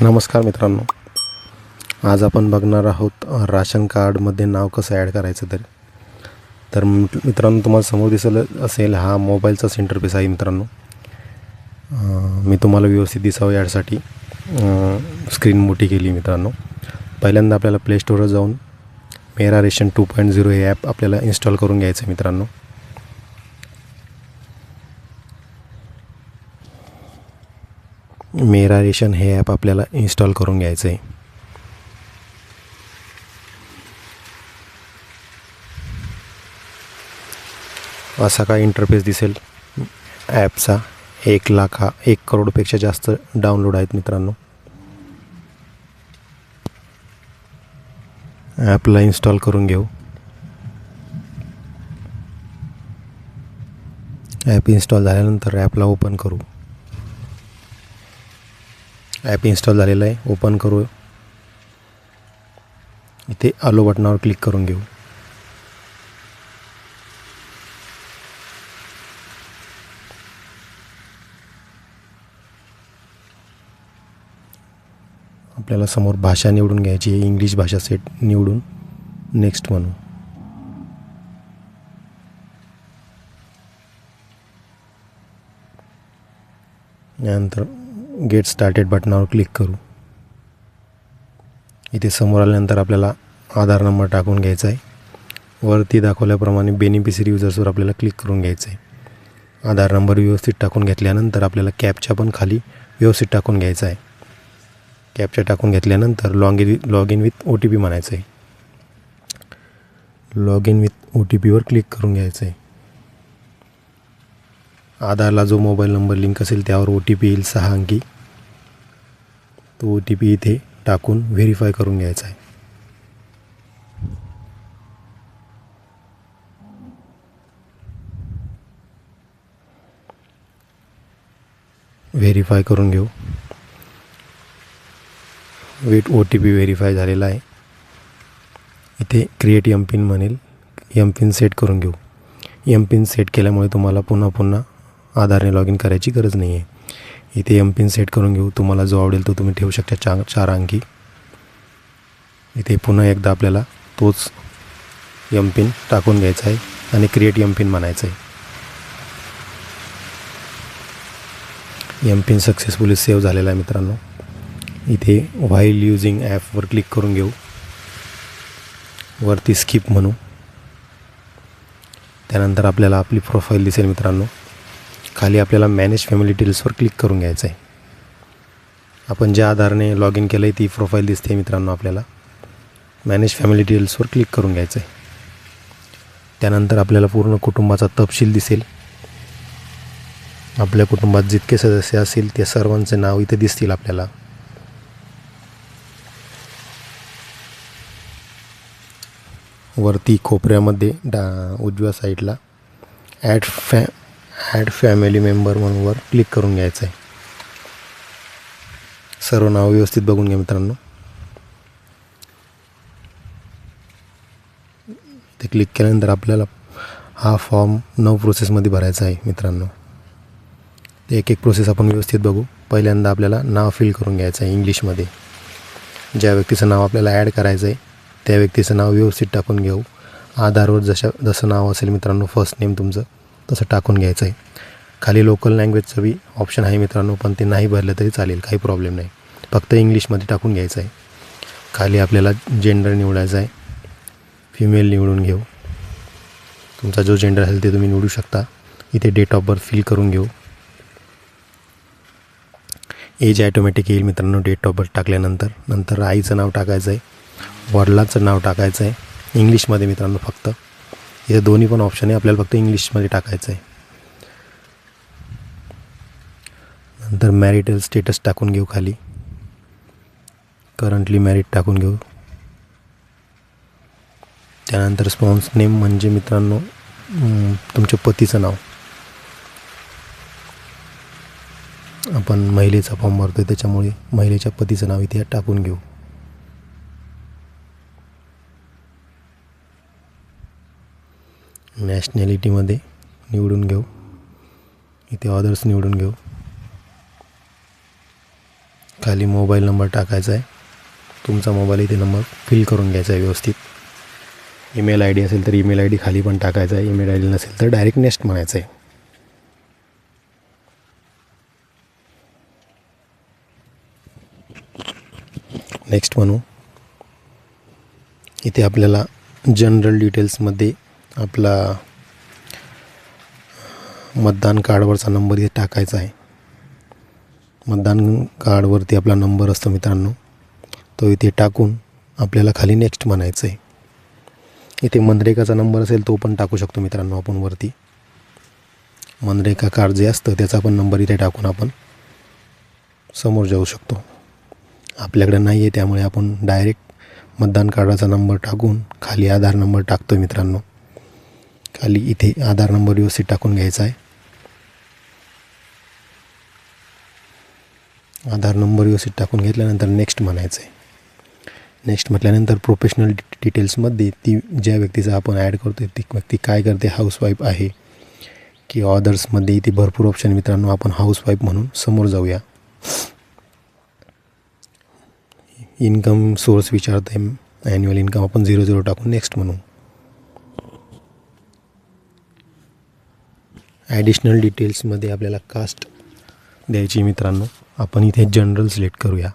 नमस्कार मित्रांनो. आज आपण बघणार आहोत राशन कार्डमध्ये नाव कसं ॲड करायचं तरी. तर मित्रांनो तुम्हाला समोर दिसलं असेल हा मोबाईलचाच इंटरफेस आहे मित्रांनो. मी तुम्हाला व्यवस्थित दिसावं यासाठी स्क्रीन मोठी केली मित्रांनो. पहिल्यांदा आपल्याला प्ले स्टोरवर जाऊन Mera ration two point zero हे ॲप आपल्याला इन्स्टॉल करून घ्यायचं आहे मित्रांनो. मेरा रेशन हे ॲप आपल्याला इन्स्टॉल करून घ्यायचं आहे असा काय इंटरफेस दिसेल? ॲपचा एक लाख हा एक करोडपेक्षा जास्त डाउनलोड आहेत मित्रांनो. ॲपला इन्स्टॉल करून घेऊ. ॲप इन्स्टॉल झाल्यानंतर ॲपला ओपन करू. ॲप इन्स्टॉल झालेलं आहे. ओपन करू. इथे आलो बटनावर क्लिक करून घेऊ. आपल्याला समोर भाषा निवडून घ्यायची आहे. इंग्लिश भाषा सेट निवडून नेक्स्ट म्हणू. यानंतर गेट स्टार्टेड बटनावर क्लिक करू. इथे समोर आल्यानंतर आपल्याला आधार नंबर टाकून घ्यायचा आहे. वरती दाखवल्याप्रमाणे बेनिफिशरी युजर्सवर आपल्याला क्लिक करून घ्यायचं आहे. आधार नंबर व्यवस्थित टाकून घेतल्यानंतर आपल्याला कॅपच्या पण खाली व्यवस्थित टाकून घ्यायचा आहे. कॅपच्या टाकून घेतल्यानंतर log in log in with O T P म्हणायचं आहे. Log in with O T पीवर क्लिक करून घ्यायचं आहे. आधारला जो मोबाईल नंबर लिंक असेल त्यावर ओ टी पी येईल सहा अंकी. तो ओ टी पी इथे टाकून व्हेरीफाय करून घ्यायचा आहे. व्हेरीफाय करून घेऊ. Wait O T P verify झालेला आहे. इथे क्रिएट एम पिन म्हणेल. एम पिन सेट करून घेऊ. एम पिन सेट केल्यामुळे तुम्हाला पुन्हा पुन्हा आधारने लॉग इन करायची गरज नाही आहे इथे एम पिन सेट करून घेऊ. तुम्हाला जो आवडेल तो तुम्ही ठेवू शकता चा चार अंकी इथे पुन्हा एकदा आपल्याला तोच एम पिन टाकून घ्यायचा आहे आणि क्रिएट एम पिन म्हणायचं आहे एम पिन सक्सेसफुली सेव्ह झालेला आहे मित्रांनो. इथे व्हाईल युजिंग ॲपवर क्लिक करून घेऊ. वरती स्किप म्हणू. त्यानंतर आपल्याला आपली प्रोफाईल दिसेल मित्रांनो. खाली आपल्याला मॅनेज फॅमिली डिटेल्सवर क्लिक करून घ्यायचं आहे आपण ज्या आधारने लॉग इन केलं आहे ती प्रोफाईल दिसते मित्रांनो आपल्याला. मॅनेज फॅमिली डिटेल्सवर क्लिक करून घ्यायचं आहे त्यानंतर आपल्याला पूर्ण कुटुंबाचा तपशील दिसेल. आपल्या कुटुंबात जितके सदस्य असतील त्या सर्वांचे नाव इथे दिसतील आपल्याला. वरती कोपऱ्यामध्ये डा उजव्या साईडला ॲड फॅ ॲड फॅमिली मेंबर म्हणूनवर क्लिक करून घ्यायचं आहे सर्व नाव व्यवस्थित बघून घ्या मित्रांनो. ते क्लिक केल्यानंतर आपल्याला हा फॉर्म नऊ प्रोसेसमध्ये भरायचा आहे मित्रांनो. ते एक एक प्रोसेस आपण व्यवस्थित बघू. पहिल्यांदा आपल्याला नाव फिल करून घ्यायचं आहे इंग्लिशमध्ये ज्या व्यक्तीचं नाव आपल्याला ॲड करायचं आहे त्या व्यक्तीचं नाव व्यवस्थित टाकून घेऊ. आधारवर जशा जसं नाव असेल मित्रांनो फर्स्ट नेम तुमचं. तसं टाकून घ्यायचं आहे खाली लोकल लँग्वेजचं बी ऑप्शन आहे मित्रांनो पण ते नाही भरलं तरी चालेल काही प्रॉब्लेम नाही. फक्त इंग्लिशमध्ये टाकून घ्यायचं आहे खाली आपल्याला जेंडर निवडायचं आहे फिमेल निवडून घेऊ. तुमचा जो जेंडर असेल ते तुम्ही निवडू शकता. इथे डेट ऑफ बर्थ फिल करून घेऊ. एज ॲटोमॅटिक येईल मित्रांनो डेट ऑफ बर्थ टाकल्यानंतर. नंतर आईचं नाव टाकायचं आहे वडिलाचं नाव टाकायचं आहे इंग्लिशमध्ये मित्रांनो फक्त हे दोन्ही पण ऑप्शन आहे आपल्याला फक्त इंग्लिशमध्ये टाकायचं आहे. नंतर मॅरिटल स्टेटस टाकून घेऊ खाली. करंटली मॅरिड टाकून घेऊ. त्यानंतर स्पॉन्स नेम म्हणजे मित्रांनो तुमच्या पतीचं नाव. आपण महिलेचा फॉर्म भरतो आहे त्याच्यामुळे महिलेच्या पतीचं नाव इथे टाकून घेऊ. नॅशनॅलिटीमध्ये निवडून घेऊ. इथे ऑदर्स निवडून घेऊ. खाली मोबाईल नंबर टाकायचा आहे. तुमचा मोबाईल इथे नंबर फिल करून घ्यायचा आहे व्यवस्थित. ईमेल आय डी असेल तर ईमेल आय डी खाली पण टाकायचा आहे. ईमेल आय डी नसेल तर डायरेक्ट नेक्स्ट म्हणायचं आहे. नेक्स्ट म्हणू. इथे आपल्याला जनरल डिटेल्समध्ये आपला मतदान कार्डवरचा नंबर इथे टाकायचा आहे. मतदान कार्डवरती आपला नंबर असतो मित्रांनो. तो इथे टाकून आपल्याला खाली नेक्स्ट म्हणायचं आहे इथे मनरेगाचा नंबर असेल तो पण टाकू शकतो मित्रांनो आपण वरती. मनरेगा कार्ड जे असतं त्याचा पण नंबर इथे टाकून आपण समोर जाऊ शकतो. आपल्याकडे नाही आहे त्यामुळे आपण डायरेक्ट मतदान कार्डाचा नंबर टाकून खाली आधार नंबर टाकतो मित्रांनो. खाली इथे आधार नंबर व्यवस्थित टाकून घ्यायचा आहे. आधार नंबर व्यवस्थित टाकून घेतल्यानंतर नेक्स्ट म्हणायचं आहे. नेक्स्ट म्हटल्यानंतर प्रोफेशनल डिटेल्समध्ये ती ज्या व्यक्तीचा आपण ॲड करतो ती व्यक्ती काय करते? हाऊसवाईफ आहे. की ऑदर्समध्ये इथे भरपूर ऑप्शन मित्रांनो. आपण हाऊसवाईफ म्हणून समोर जाऊया. इन्कम सोर्स विचारते ॲन्युअल इन्कम आपण झिरो झिरो टाकून नेक्स्ट म्हणू. ॲडिशनल डिटेल्समध्ये आपल्याला कास्ट द्यायची मित्रांनो. आपण इथे जनरल सिलेक्ट करूया.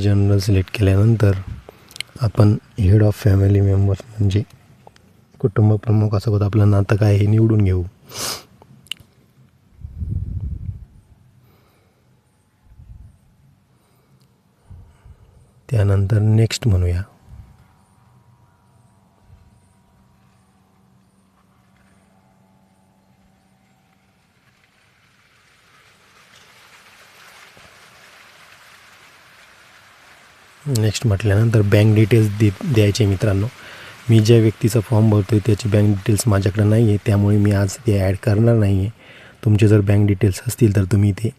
जनरल सिलेक्ट केल्यानंतर आपण हेड ऑफ फॅमिली मेंबर्स म्हणजे कुटुंब प्रमुखासोबत आपलं नातं काय हे निवडून घेऊ. त्यानंतर नेक्स्ट म्हणूया. नेक्स्ट म्हटल्यानंतर बँक डिटेल्स दे द्यायचे मित्रांनो. मी ज्या व्यक्तीचा फॉर्म भरतो आहे त्याची बँक डिटेल्स माझ्याकडे नाही आहे त्यामुळे मी आज ते ॲड करणार नाही आहे तुमचे जर बँक डिटेल्स असतील तर तुम्ही ते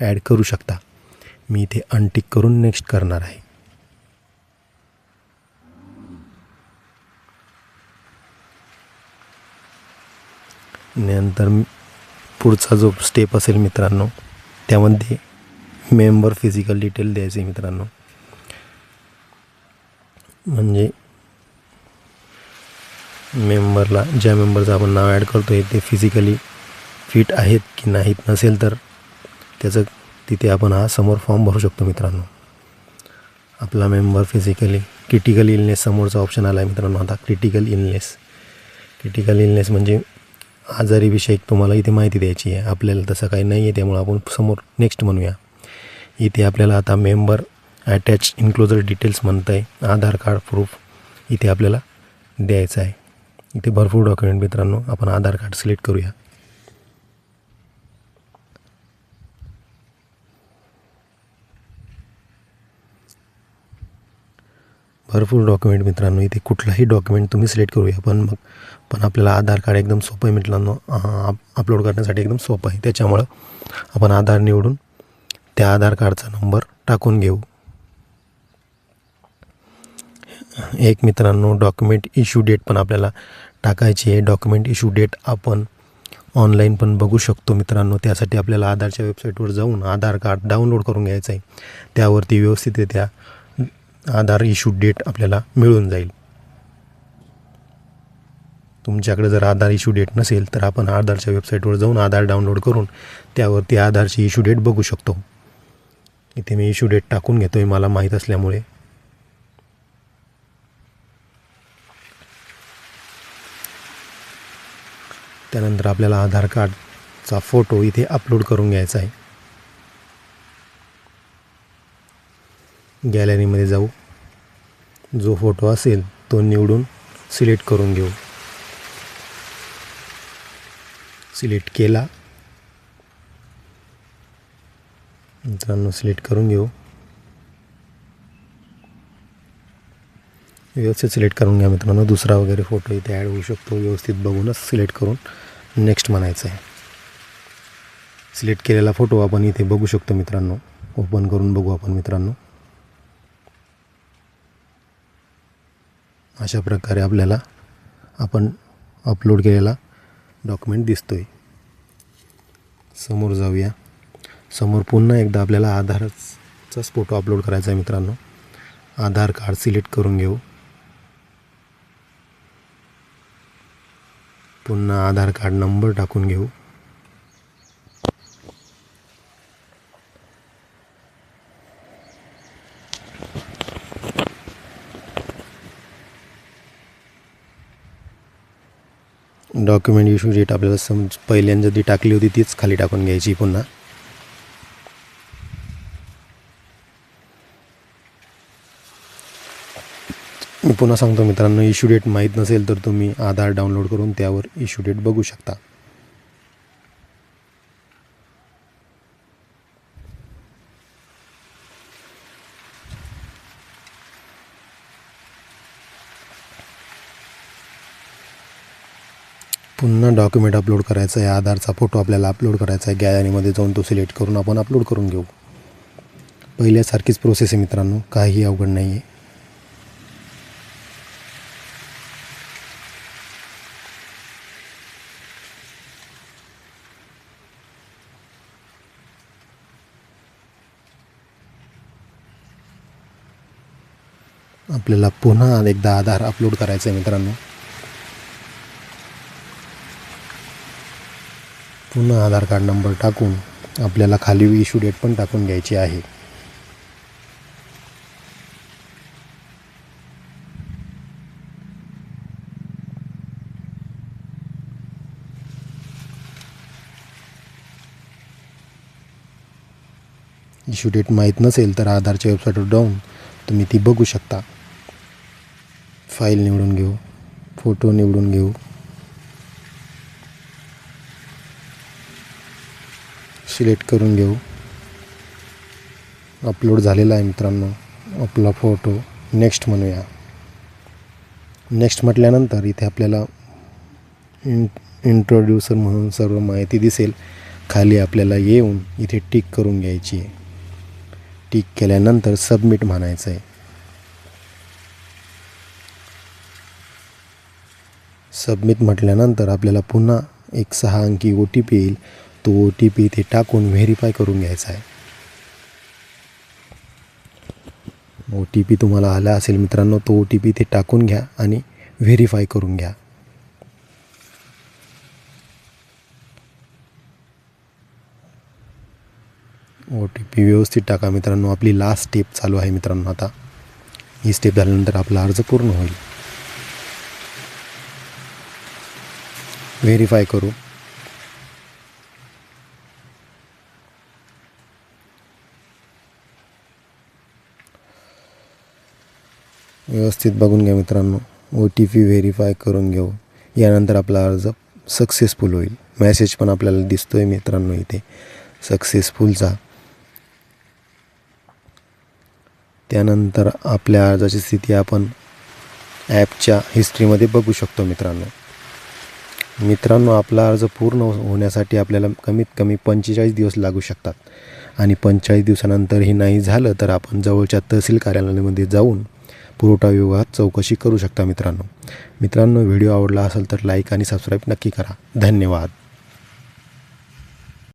ॲड करू शकता. मी इथे अनटिक करून नेक्स्ट करणार आहे. नंतर पुढचा जो स्टेप असेल मित्रांनो त्यामध्ये मेंबर फिजिकल डिटेल द्यायचे मित्रांनो. म्हणजे मेंबरला ज्या मेंबरचं आपण नाव ॲड करतो आहे ते फिजिकली फिट आहेत की नाहीत नसेल तर त्याचं तिथे आपण हा समोर फॉर्म भरू शकतो मित्रांनो. आपला मेंबर फिजिकली क्रिटिकल इलनेस समोरचा ऑप्शन आला आहे मित्रांनो. आता क्रिटिकल इलनेस क्रिटिकल इलनेस म्हणजे आजारीविषयक तुम्हाला इथे माहिती द्यायची आहे. आपल्याला तसं काही नाही आहे त्यामुळं आपण समोर नेक्स्ट म्हणूया. इथे आपल्याला आता मेंबर अटॅच इन्क्लोजर डिटेल्स म्हणत आहे आधार कार्ड प्रूफ इथे आपल्याला द्यायचं आहे. इथे भरपूर डॉक्युमेंट मित्रांनो आपण आधार कार्ड सिलेक्ट करूया. भरपूर डॉक्युमेंट मित्रांनो इथे कुठलाही डॉक्युमेंट तुम्ही सिलेक्ट करूया. पण मग पण आपल्याला आधार कार्ड एकदम सोपं आहे मित्रांनो. अपलोड करण्यासाठी एकदम सोपं आहे. त्याच्यामुळं आपण आधार निवडून त्या आधार कार्डचा नंबर टाकून घेऊ. एक मित्रांनो डॉक्युमेंट इश्यू डेट पण आपल्याला टाकायची आहे. डॉक्युमेंट इश्यू डेट आपण ऑनलाईन पण बघू शकतो मित्रांनो. त्यासाठी आपल्याला आधारच्या वेबसाईटवर जाऊन आधार कार्ड डाउनलोड करून घ्यायचं आहे त्यावरती व्यवस्थितरित्या आधार इश्यू डेट आपल्याला मिळून जाईल. तुमच्याकडे जर आधार इश्यू डेट नसेल तर आपण आधारच्या वेबसाईटवर जाऊन आधार डाउनलोड करून त्यावरती आधारची इश्यू डेट बघू शकतो. इथे मी इश्यू डेट टाकून घेतो आहे मला माहीत असल्यामुळे. त्यानंतर आपल्याला आधार कार्डचा फोटो इथे अपलोड करून घ्यायचा आहे. गॅलरीमध्ये जाऊ. जो फोटो असेल तो निवडून सिलेक्ट करून घेऊ. सिलेक्ट केला. मित्रांनो सिलेक्ट करून घेऊ. व्यवस्थित सिलेक्ट करून घ्या मित्रांनो. दुसरा वगैरे फोटो इथे ॲड होऊ शकतो. व्यवस्थित बघूनच सिलेक्ट करून नेक्स्ट म्हणायचं आहे. सिलेक्ट केलेला फोटो आपण इथे बघू शकतो मित्रांनो. ओपन करून बघू आपण मित्रांनो. अशा प्रकारे आपल्याला आपण अपलोड केलेला डॉक्युमेंट दिसतो आहे समोर जाऊया. समोर पुन्हा एकदा आपल्याला आधारचाच फोटो अपलोड करायचा आहे मित्रांनो. आधार कार्ड सिलेक्ट करून घेऊ. पुन्हा आधार कार्ड नंबर टाकून घेऊ. डॉक्युमेंट इश्यू डेट आपल्याला सम पहिल्यांदा जी टाकली होती तीच खाली टाकून घ्यायची पुन्हा. पुन्हा सांगतो मित्रांनो इश्यू डेट माहीत नसेल तर तुम्ही आधार डाउनलोड करून त्यावर इश्यू डेट बघू शकता. पुन्हा डॉक्युमेंट अपलोड करायचं आहे आधारचा फोटो आपल्याला अपलोड करायचा आहे गॅलरीमध्ये जाऊन तो सिलेक्ट करून आपण अपलोड करून घेऊ. पहिल्यासारखीच प्रोसेस आहे मित्रांनो काहीही अवघड नाही आहे आपल्याला पुन्हा एकदा आधार अपलोड करायचं आहे मित्रांनो. पुन्हा आधार कार्ड नंबर टाकून आपल्याला खाली इश्यू डेट पण टाकून घ्यायची आहे. इश्यू डेट माहीत नसेल तर आधारच्या वेबसाईटवर जाऊन तुम्ही ती बघू शकता. फाईल निवडून घेऊ फोटो निवडून घेऊ. सिलेक्ट करून घेऊ. अपलोड झालेला आहे मित्रांनो आपला फोटो. नेक्स्ट म्हणूया. नेक्स्ट म्हटल्यानंतर इथे आपल्याला इं इंट्रोड्युसर म्हणून सर्व माहिती दिसेल. खाली आपल्याला येऊन इथे टिक करून घ्यायची आहे. टिक केल्यानंतर सबमिट म्हणायचं आहे. सबमिट म्हटल्यानंतर आपल्याला पुन्हा एक सहा अंकी ओ टी पी येईल. तो ओ टी पी इथे टाकून व्हेरीफाय करून घ्यायचा आहे. ओ टी पी तुम्हाला आला असेल मित्रांनो तो ओ टी पी इथे टाकून घ्या आणि व्हेरीफाय करून घ्या. ओ टी पी व्यवस्थित टाका मित्रांनो आपली लास्ट स्टेप चालू आहे मित्रांनो आता. ही स्टेप झाल्यानंतर आपला अर्ज पूर्ण होईल. व्हेरीफाय करू. व्यवस्थित बघून घ्या मित्रांनो. ओ टी पी व्हेरीफाय करून घेऊ. यानंतर आपला अर्ज सक्सेसफुल होईल. मॅसेज पण आपल्याला दिसतो आहे मित्रांनो इथे. सक्सेसफुलचा त्यानंतर आपल्या अर्जाची स्थिती आपण ॲपच्या हिस्ट्रीमध्ये बघू शकतो मित्रांनो. मित्रांनो आपला अर्ज पूर्ण होण्यासाठी आपल्याला कमीत कमी पंचेचाळीस दिवस लागू शकतात. आणि पंचेचाळीस दिवसानंतर हे नाही झालं तर आपण जवळच्या तहसील कार्यालयामध्ये जाऊन पुरवठा विभागात चौकशी करू शकता मित्रांनो. मित्रांनो व्हिडिओ आवडला असेल तर लाईक आणि सबस्क्राईब नक्की करा. धन्यवाद.